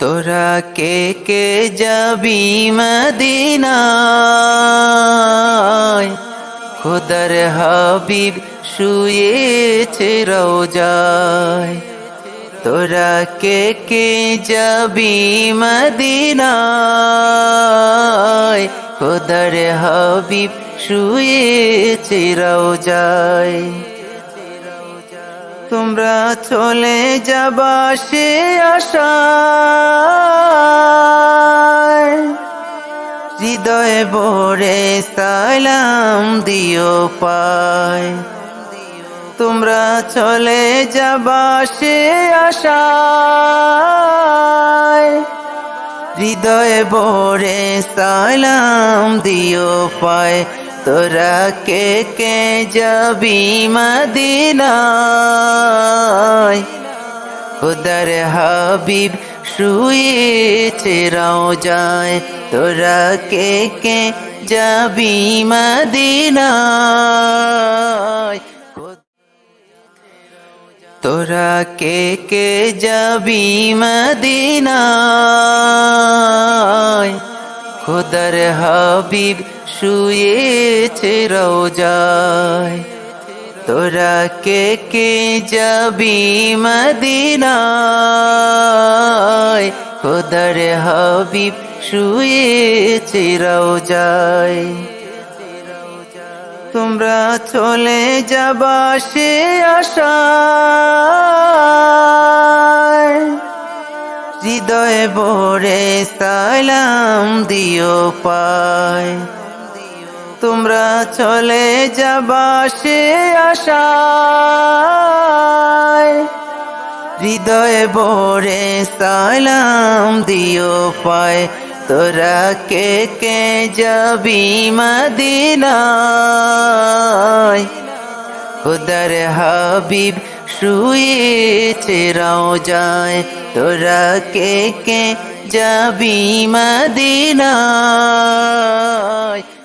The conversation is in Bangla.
তোরা কে কে যাবি মদিনায়? খুদার হাবিব শুয়েছে রোজায় তোরা কে কে যাবি মদিনায়? খুদার হাবিব শুয়েছে রোজায় তোমরা চলে যাবা সে আশায়। হৃদয়ে ভরে সালাম দিও পায় তোমরা চলে যাবা সে আশায়। হৃদয়ে ভরে সালাম দিও পায় তোরা কে কে যাবি মদিনায়? খুদার হাবিব শুয়েছে যায়। তোরা কে কে যাবি মদিনায়? তোরা কে কে যাবি মদিনায়? খুদার হাবিব শুয়েছে রোজায় তোরা কে কে যাবি মদিনায়? খুদার হাবিব শুয়েছে রোজায় তোমরা চলে যাবা সে আশায়। হৃদয়ে ভরে সালাম দিও পায়। তোমরা চলে যাবা সে আশায়। হৃদয়ে ভরে সালাম দিও পায়। তোরা কে কে যাবি মদিনায়? খুদার হাবিব শুয়েছে যায় তোরা কে কে যাবি মদিনায়?